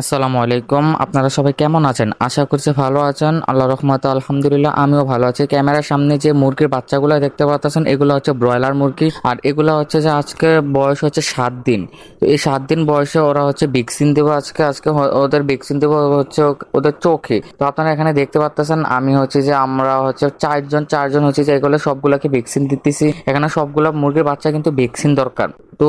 আসসালামু আলাইকুম। আপনারা সবাই কেমন আছেন? আশা করছি ভালো আছেন। আল্লাহ রহমতে আলহামদুলিল্লাহ, আমিও ভালো আছি। ক্যামেরার সামনে যে মুরগির বাচ্চাগুলো দেখতে পাচ্ছেন, এগুলো হচ্ছে ব্রয়লার মুরগি। আর এগুলো হচ্ছে যে আজকে বয়স হচ্ছে সাত দিন। তো এই সাত দিন বয়সে ওরা হচ্ছে ভ্যাকসিন দেবো আজকে। আজকে ওদের ভ্যাকসিন দেবো হচ্ছে ওদের চোখে। তো আপনারা এখানে দেখতে পাচ্ছেন আমি হচ্ছে যে আমরা হচ্ছে চারজন চারজন হচ্ছে যে এগুলো সবগুলোকে ভ্যাকসিন দিতেছি। এখানে সবগুলো মুরগির বাচ্চা কিন্তু ভ্যাকসিন দরকার। তো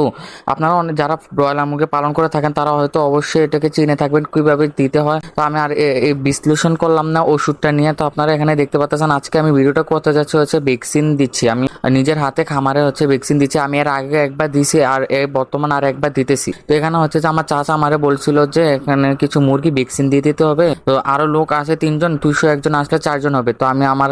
আপনারা অনেক যারা ব্রয়লার মুরগি পালন করে থাকেন, তারা হয়তো অবশ্যই এটাকে চিনে থাকবেন কীভাবে দিতে হয়। তো আমি আর এই বিশ্লেষণ করলাম না ওষুধটা নিয়ে। তো আপনারা এখানে দেখতে পাচ্ছেন, আজকে আমি ভিডিওটা করতে যাচ্ছি হচ্ছে ভ্যাকসিন দিচ্ছি। আমি নিজের হাতে খামারে হচ্ছে ভ্যাকসিন দিচ্ছি। আমি এর আগে একবার দিছি আর এই বর্তমান আর একবার দিতেছি। তো এখানে হচ্ছে যে আমার চাচা আমারে বলছিল যে এখানে কিছু মুরগি ভ্যাকসিন দিয়ে দিতে হবে। তো আরও লোক আছে তিনজন, দুইশো একজন আসলে চারজন হবে। তো আমি আমার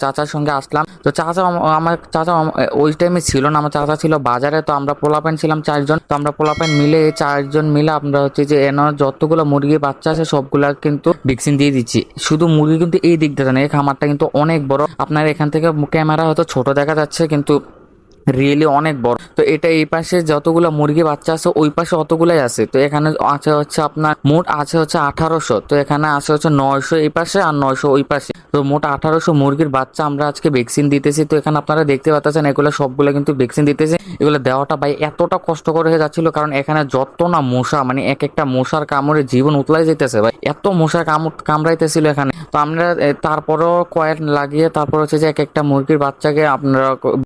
চাচার সঙ্গে আসলাম। তো চাচা আম- আমার চাচা, ওই টাইমে ছিল না। আমার চাচা ছিল বাজারে, তো আমরা পোলাপান ছিলাম চারজন। তো আমরা পোলাপান মিলে চারজন মিলে আমরা হচ্ছে যে এনার যতগুলো মুরগি বাচ্চা আছে, সবগুলা কিন্তু ভ্যাকসিন দিয়ে দিচ্ছি। শুধু মুরগি কিন্তু এই দিকটা না এই খামারটা কিন্তু অনেক বড়। আপনার এখান থেকে ক্যামেরা হয়তো ছোট দেখা যাচ্ছে, কিন্তু রিয়েলি অনেক বড়। তো এটা এই পাশে যতগুলো মুরগি বাচ্চা আছে, ওই পাশে অতগুলাই আছে। তো এখানে আছে হচ্ছে আপনার, মোট আছে হচ্ছে আঠারোশো। তো এখানে আছে হচ্ছে নয়শো এই পাশে আর নয়শো ওই পাশে। তো মোট আঠারোশো মুরগির বাচ্চা আমরা আজকে ভ্যাকসিন দিতেছি। তো এখানে আপনারা দেখতে পাচ্ছেন এগুলো সবগুলো কিন্তু ভ্যাকসিন দিতেছে। এগুলো দেওয়াটা ভাই এতটা কষ্টকর হয়ে যাচ্ছিল, কারণ এখানে যত না মশা মানে এক একটা মশার কামড়ে জীবন উতলাই যেতেছে ভাই। এত মশা কামড় কামড়াইতেছিল এখানে। তো আমরা তারপরও কয়েল লাগিয়ে তারপর হচ্ছে যে এক একটা মুরগির বাচ্চাকে আপনারা